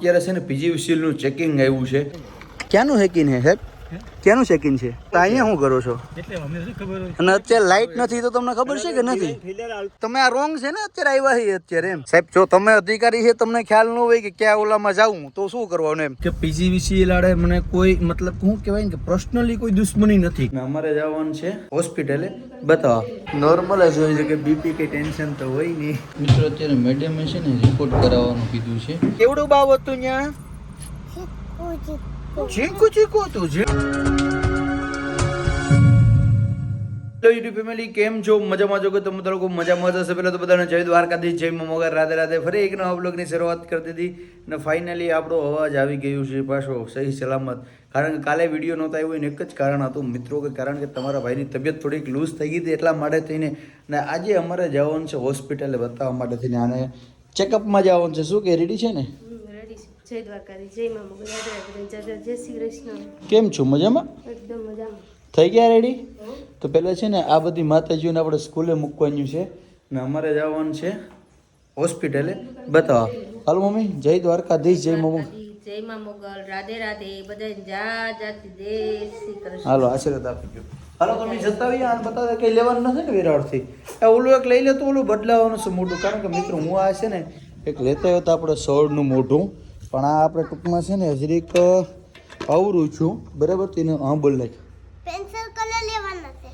અત્યારે છે ને પીજીવીસીએલનું ચેકિંગ આવ્યું છે. ક્યાંનું હેકિંગ હે સાહેબ? ક્યાંનું ચેકિંગ છે? તો અહીંયા શું કરો છો? એટલે અમને શું ખબર હોય? અને અત્યારે લાઇટ નથી તો તમને ખબર છે કે નથી? તમે આ રોંગ છે ને અત્યારે આવ્યા છે અત્યારે એમ. સાહેબ જો તમે અધિકારી છે તમને ખ્યાલ ન હોય કે ક્યાં ઓલામાં જાવું તો શું કરવાનું એમ? કે પીજીવીસીએલ લાડે મને કોઈ મતલબ શું કહેવાય ને કે પર્સનલી કોઈ દુશ્મની નથી. અમારે જવાનું છે હોસ્પિટલે બતાવો. નોર્મલ જ હોય છે કે બીપી કે ટેન્શન તો હોય નહીં. મિત્રો અત્યારે મેડમે છે ને રિપોર્ટ કરાવવાનું કીધું છે. કેવડું ભાવ હતું ત્યાં? ચીકુ ચીકુ હતું જે યુટ્યુબ ફેમિલી કેમ છો? મજામાં છો કે તમે લોકો મજામાં જ હશે પહેલાં તો બધાને જય દ્વારકાધીશ, જય મમોગર રાધે રાધે, ફરી એક નવા બ્લોગની શરૂઆત કરી દીધી. અને ફાઇનલી આપણો અવાજ આવી ગયું છે પાછો, સહી સલામત. કારણ કે કાલે વીડિયો નહોતા આવ્યો એને એક જ કારણ હતું. મિત્રો, કે કારણ કે તમારા ભાઈની તબિયત થોડીક લૂઝ થઈ ગઈ હતી એટલા માટે થઈને. ને આજે અમારે જવાનું છે હોસ્પિટલે બતાવવા માટે થઈને. આને ચેકઅપમાં જવાનું છે. શું કે રેડી છે ને? જય દ્વારકાધી જય મા મોગલ રાધે રાધે જય જય શ્રી કૃષ્ણ. કેમ છો? મજામાં? એકદમ મજામાં. થઈ ગયા રેડી તો પહેલાં છે ને આ બધી માતાજીઓને આપણે સ્કૂલે મૂકવાનું છે ને અમારે જવાનું છે હોસ્પિટલે. બતાવો. હાલો મમ્મી જય દ્વારકાધીશ જય મમ્મી દ્વારકાધી, જય મા મોગલ રાધે રાધે બધા જા જાતી જય શ્રી કૃષ્ણ. હાલો આશીર્વાદ આપી ગયો હાલો તમે જતા આવીએ આને બતાવે કંઈ લેવાનું નથી ને વિરાળથી એ ઓલું એક લઈ લે તો ઓલું બદલાવાનું છે મોઢું. કારણ કે મિત્રો હું આ છે ને એક લેતા આવ્યો તો આપણે સોળનું મોઢું. પણ આ આપણે ટૂંકમાં છે ને જરીક અવરું છું. બરાબર? તેને હા બોલ નાખ. પેન્સિલ કલર લેવાના છે.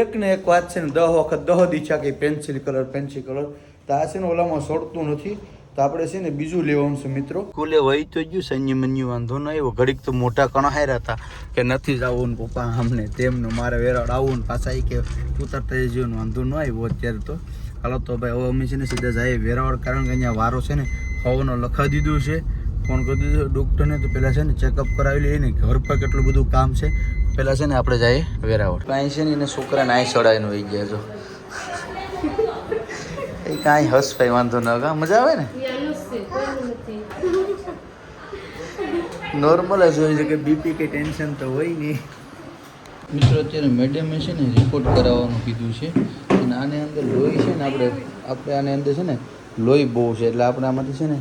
એક ને એક વાત છે ને દહ વખત દહ દીચા કે પેન્સિલ કલર પેન્સિલ કલર. તો આ છે ને ઓલામાં સોડતું નથી. તો આપણે છે ને બીજું લેવાનું છે મિત્રો. સ્કૂલે વહી તો ગયું સંજય મન્યુ વાંધો ન આવ્યો. ઘડીક તો મોટા કણહાર્યા હતા કે નથી જવું ને પપ્પા અમને તેમનું મારે વેરાડ આવું ને પાછા એ કે ઉતરતા જજો ને વાંધો ન આવ્યો અત્યારે તો. હાલો તો ભાઈ હવે અમે છે ને સીધા જાય વેરાવળ કારણ કે અહીંયા વારો છે ને હવાનો લખા દીધું છે. ફોન કરી દીધો ડૉક્ટરને, તો પહેલાં છે ને ચેકઅપ કરાવી લઈએ ને ઘર પર કેટલું બધું કામ છે. પહેલાં છે ને આપણે જઈએ વેરાવળ. કાંઈ છે ને એને છોકરાને આઈ સડાઈને વહી ગયા છો એ કાંઈ હસ ભાઈ, વાંધો ન કા મજા આવે ને? નોર્મલ જ હોય છે કે બીપી કે ટેન્શન તો હોય નહીં. મિત્રો, અત્યારે મેડમે છે ને રિપોર્ટ કરાવવાનું કીધું છે. અને આને અંદર લોહી છે ને આપણે આપણે આને અંદર છે ને લોહી બહુ છે. એટલે આપણે આમાંથી છે ને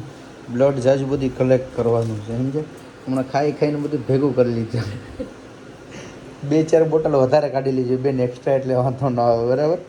બ્લડ જાજુ બધી કલેક્ટ કરવાનું છે સમજે હમણાં ખાઈ ખાઈને બધું ભેગું કરી લીધું. બે ચાર બોટલ વધારે કાઢી લીધી બેન એક્સ્ટ્રા એટલે વાંધો ન આવે, બરાબર?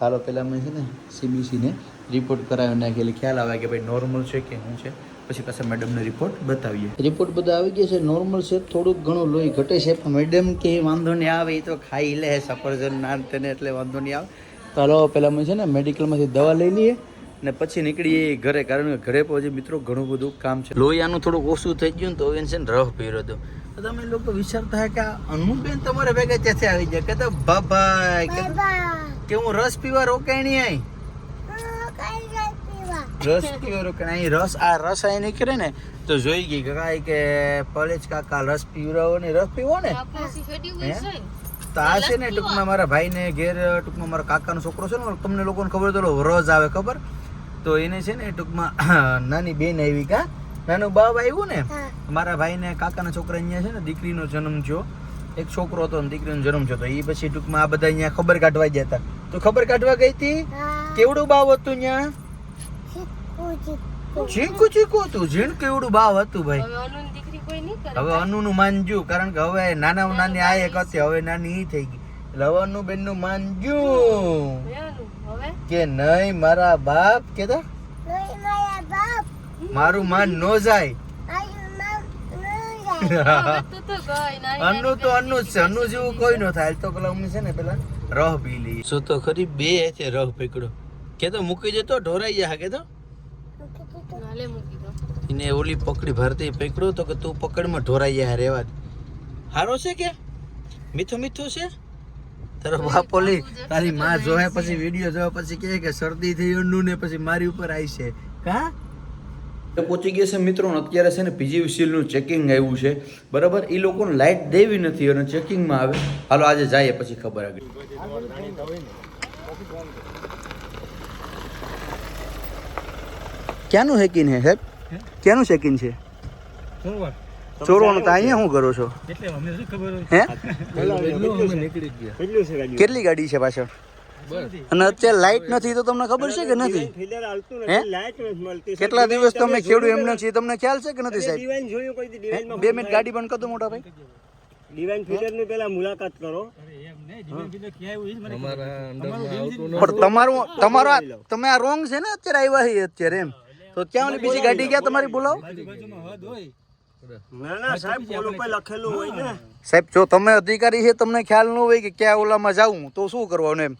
હાલો પહેલાં મેં છે ને સીબીસીને રિપોર્ટ કરાવી નાખી, એટલે ખ્યાલ આવે કે ભાઈ નોર્મલ છે કે શું છે? પછી પાછા મેડમને રિપોર્ટ બતાવીએ. રિપોર્ટ બધા આવી ગયા છે નોર્મલ છે, થોડુંક ઘણું લોહી ઘટે છે, પણ મેડમ કે વાંધો નહીં આવે, એ તો ખાઈ લે, સફરજન નાન તેને એટલે વાંધો નહીં આવે. તો હાલો પહેલાં મેં છે ને મેડિકલમાંથી દવા લઈ લઈએ. ને પછી નીકળીએ ઘરે કારણ કે ઘરે પછી મિત્રો ઘણું બધું કામ છે. લોહી આનું થોડુંક ઓછું થઈ ગયું ને તો એને છે ને રફ પહેર્યો હતો. તો તમે લોકો વિચારતા કે અનુબેન તમારે ભેગા ત્યાંથી આવી જાય કે તો બાબાઈ કે હું રસ પીવા નહીં આઈ? રસ પીવા રોકાઈ અહીં રસ આ રસ અહીં નીકળે ને તો જોઈ ગઈ કે કાંઈ કે પલેજ કાકા રસ પીવડાવો ને રસ પીવો ને? હે? તો આ છે ને ટૂંકમાં મારા ભાઈને ઘેર ટૂંકમાં મારા કાકાનો છોકરો છે ને તમને લોકોને ખબર તો રોજ આવે ખબર? તો એને છે ને ટૂંકમાં નાની બેન આવી કા? નાનું બાપ આવ્યું ને? મારા ભાઈને કાકાના છોકરા અહીંયા છે ને દીકરીનો જન્મ થયો. એક છોકરો હતો દીકરીનો જન્મ થયો તો એ પછી ટૂંકમાં આ બધા અહીંયા ખબર કાઢવા ગયા હતા. તો ખબર કાઢવા ગઈ હતી કેવડું બાવ હતું ત્યાં? ઝીણકું ચીકું. હતું ઝીણ કેવડું બાવ હતું ભાઈ? હવે અનુ નું કોઈ હવે અનુનું માનજુ કારણ કે હવે નાના નાની આ એક હતી હવે નાની ઈ થઈ ગઈ. એટલે બેનનું અનુ બેનનું માનજુ કે નહીં મારા બાપ કે તો મારું માન નો જાય. હવે તો તો ગઈ નાની અનુ તો અનુ જ છે અન્નુ જેવું કોઈ નો થાય. તો પેલા અમે છે ને પેલા રહ પી લઈએ શું તો ખરી? બે છે રહ પીકડો. કે તો મૂકી જતો ઢોરાઈ જાય કે તો નાલે એને ઓલી પકડી ભરતી પકડો તો કે તું પકડમાં ઢોરાઈ જાય રેવા. હારો છે કે? મીઠું મીઠું છે? તારો બાપ ઓલી તારી માં જોયા પછી વીડિયો જોયા પછી કહે કે શરદી થઈ અન્નુ ને પછી મારી ઉપર આવી છે કા પહોંચી ગયા છે મિત્રો અત્યારે છે ને પીજીવીસીએલનું ચેકિંગ આવ્યું છે. બરાબર? એ લોકોને લાઇટ દેવી નથી અને ચેકિંગમાં આવે. હાલો આજે જાય પછી ખબર આગળ. ક્યાંનું હેકિંગ હે? સાહેબ ક્યાંનું ચેકિંગ છે? ચોરવાર તો અહીંયા શું કરો છો એટલે અમને શું ખબર હોય હે પહેલો અમે નીકળી જ ગયા કેટલી ગાડી છે પાછળ અને અત્યારે લાઈટ નથી તો તમને ખબર છે કે નથી કેટલા દિવસ તમે ખેડૂ એમને છીએ તમને ખ્યાલ છે કે નથી સાહેબ બે મિનિટ ગાડી બંધ કરી દો મોટા ભાઈ ડિવાઇન ફિલ્ટરની પેલા મુલાકાત કરો પણ તમારું તમારો તમે આ રોંગ છે ને અત્યારે આવ્યા છે અત્યારે એમ તો ત્યાં ઓલી બીજી ગાડી ક્યાં તમારી બોલાવો સાહેબ પોલ લખેલું હોય ને. સાહેબ જો તમે અધિકારી છે તમને ખ્યાલ ન હોય કે ક્યાં ઓલામાં જાવું તો શું કરવાનું એમ?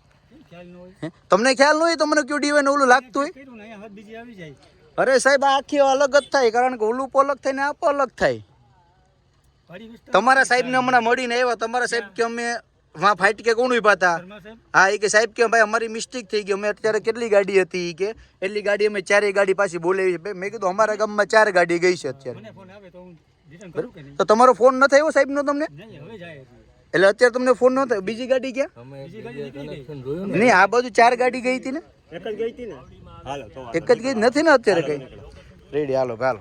હે? તમને ખ્યાલ ન હોય તો મને કયું ડીવાય ઓલું લાગતું હોય? અરે સાહેબ આખી અલગ જ થાય કારણ કે ઓલું અલગ થાય ને આ પણ અલગ થાય. તમારા સાહેબને હમણાં મળીને આવ્યા તમારા સાહેબ કે અમે વાં ફાઈટ કે કોણ ઊભા હતા? હા એ કે સાહેબ કે ભાઈ અમારી મિસ્ટેક થઈ ગઈ. અમે અત્યારે કેટલી ગાડી હતી? કે એટલી ગાડી અમે ચારેય ગાડી પાછી બોલાવી છે. મેં કીધું અમારા ગામમાં ચાર ગાડી ગઈ છે અત્યારે. તો તમારો ફોન ન થયો સાહેબનો તમને? એટલે અત્યારે તમને ફોન ન થયો? બીજી ગાડી ક્યાં? નહીં આ બાજુ ચાર ગાડી ગઈ હતી ને? એક જ ગઈ હતી ને? હાલો એક જ ગઈ નથી ને અત્યારે કઈ? રેડી હાલો હાલો.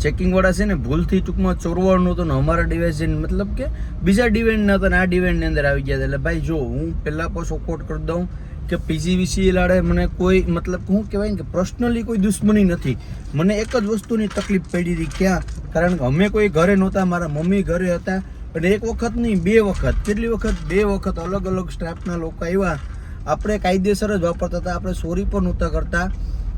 ચેકિંગ વાળા છે ને ભૂલથી ટૂંકમાં ચોરવાનું હતું ને અમારા ડિવાઇસ મતલબ કે બીજા ડિવાઇન ના હતા ને આ ડિવાઇનની અંદર આવી ગયા એટલે ભાઈ જો હું પહેલા પણ સપોર્ટ કરી દઉં કે પીજીવીસી લાડે મને કોઈ મતલબ શું કહેવાય કે પર્સનલી કોઈ દુશ્મની નથી. મને એક જ વસ્તુની તકલીફ પડી હતી ક્યાં? કારણ કે અમે કોઈ ઘરે નહોતા, મારા મમ્મી ઘરે હતા. અને એક વખત નહીં, બે વખત, કેટલી વખત? બે વખત અલગ અલગ સ્ટાફના લોકો આવ્યા. આપણે કાયદેસર જ વાપરતા હતા, આપણે ચોરી પણ નહોતા કરતા.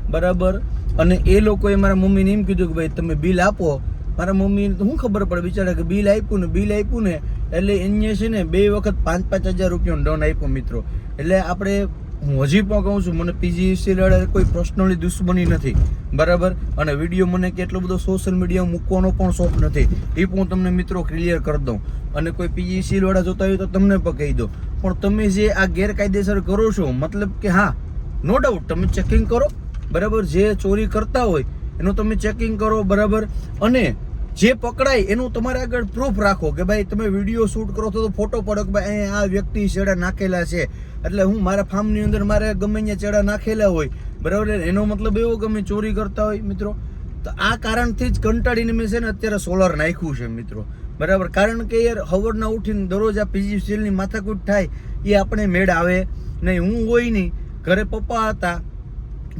બરાબર? અને એ લોકોએ મારા મમ્મીને એમ કીધું કે ભાઈ, તમે બિલ આપો. મારા મમ્મીને શું ખબર પડે? બિચારા કે બિલ આપ્યું ને બિલ આપ્યું ને, એટલે એને છે ને બે વખત પાંચ પાંચ હજાર રૂપિયાનો ડોન આપ્યો મિત્રો. એટલે આપણે, હું હજી પણ કહું છું, મને પીજીસી લડે કોઈ પર્સનલી દુશ્મની નથી. બરાબર? અને વીડિયો મને કેટલો બધો સોશિયલ મીડિયા મૂકવાનો પણ શોખ નથી. એ પણ હું તમને મિત્રો ક્લિયર કરી દઉં. અને કોઈ પીજીસી વાળા જોતા હોય તો તમને પણ કહી દો પણ તમે જે આ ગેરકાયદેસર કરો છો, મતલબ કે હા નો ડાઉટ તમે ચેકિંગ કરો. બરાબર, જે ચોરી કરતા હોય, એનું તમે ચેકિંગ કરો, બરાબર? અને જે પકડાય, એનું તમારે આગળ પ્રૂફ રાખો કે ભાઈ, તમે વીડિયો શૂટ કરો તો ફોટો પાડો કે ભાઈ, અહીંયા આ વ્યક્તિ ચેડા નાખેલા છે. એટલે હું મારા ફાર્મની અંદર મારે ગમે ત્યાં ચેડા નાખેલા હોય. બરાબર? એનો મતલબ એવો કે અમે ચોરી કરતા હોય, મિત્રો. તો આ કારણથી જ કંટાળીને મેં છે ને અત્યારે સોલર નાખ્યું છે, મિત્રો. બરાબર? કારણ કે યાર, હવરના ઉઠીને દરરોજ આ પીજી સ્ટીલની માથાકૂટ થાય, એ આપણે મેળ આવે નહીં. હું હોય નહીં. ઘરે પપ્પા હતા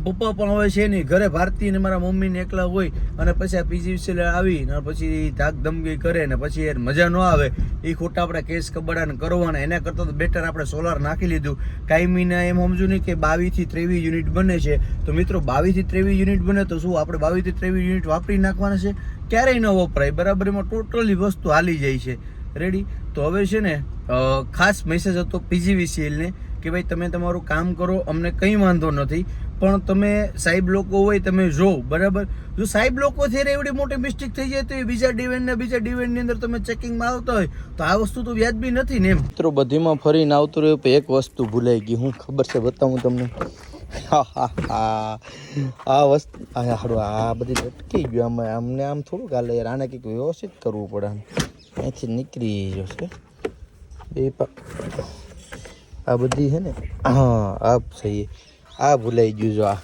પપ્પા પણ હવે છે નહીં ઘરે ભારતી ને મારા મમ્મી ને એકલા હોય અને પછી આ પીજી આવી ને પછી ધાક ધમકી કરે ને પછી યાર મજા ન આવે. એ ખોટા આપણે કેસ કબાડા ને કરવાના. એના કરતાં તો બેટર આપણે સોલાર નાખી લીધું. કાયમીના એમ સમજુ નહીં કે બાવીસથી ત્રેવીસ યુનિટ બને છે. તો મિત્રો બાવીસથી ત્રેવીસ યુનિટ બને તો શું આપણે બાવીસથી ત્રેવીસ યુનિટ વાપરી નાખવાના છે? ક્યારેય ન વપરાય. બરાબર, એમાં ટોટલી વસ્તુ હાલી જાય છે. રેડી તો હવે છે ને ખાસ મેસેજ હતો પીજીવીસીએલને કે ભાઈ તમે તમારું કામ કરો, અમને કંઈ વાંધો નથી. પણ તમે સાહેબ લોકો હોય તમે જો, બરાબર? જો સાહેબ લોકો છે એવડી મોટી મિસ્ટેક થઈ જાય તો એ બીજા ડિવેન ને બીજા ડિવેનની અંદર તમે ચેકિંગમાં આવતા હોય, તો આ વસ્તુ તો વ્યાજબી નથી ને મિત્રો, બધીમાં ફરીને આવતું રહ્યું, પણ એક વસ્તુ ભૂલાઈ ગઈ, હું ખબર છે, બતાવું તમને. આ વસ્તુ હારું, આ બધી અટકી ગયું, આમાં અમને આમ થોડુંક હાલે યાર, આને કંઈક વ્યવસ્થિત કરવું પડે આમ. અહીંથી નીકળી જશે. બે આ બધી છે ને, હા આ સહી આ ભૂલાઈ ગયું જો આ.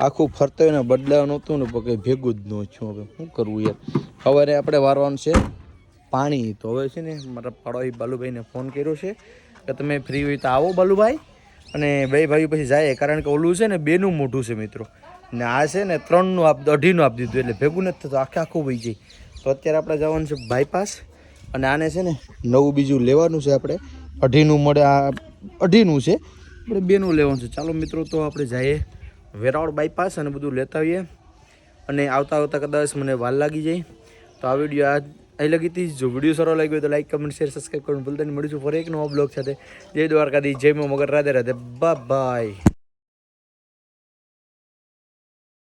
આખું ફરતો હોય ને બદલાવ હતું ને કંઈ ભેગું જ ન છું હવે શું કરવું યાર? સવારે આપણે વારવાનું છે પાણી. તો હવે છે ને મારા પાડોશી બાલુભાઈને ફોન કર્યો છે કે તમે ફ્રી હોય તો આવો બાલુભાઈ. અને બે ભાઈ પછી જાય. કારણ કે ઓલું છે ને બેનું મોઢું છે મિત્રો. ને આ છે ને ત્રણનું આપ, અઢીનું આપી દીધું એટલે ભેગું નથી થતું. આખે આખું વહી જાય. તો અત્યારે આપણે જવાનું છે બાયપાસ અને આને છે ને નવું બીજું લેવાનું છે આપણે. અઢીનું મળે આ, અઢીનું છે. આપણે બેનું લેવાનું છે. ચાલો મિત્રો, તો આપણે જઈએ. વેરાવળ બાયપાસ અને બધું લેતા આવીએ. અને આવતા આવતા કદાચ મને વાર લાગી જાય. તો આ વીડિયો આ અહીં લગી હતી. જો વીડિયો સારો લાગ્યો તો લાઈક કમેન્ટ શેર સબસ્ક્રાઈબ કરવાનું ભૂલતા નહીં. મળીશું ફરી એક નવો બ્લોગ સાથે. જય દ્વારકાધી જય મગર. રાધે રાધે. બાય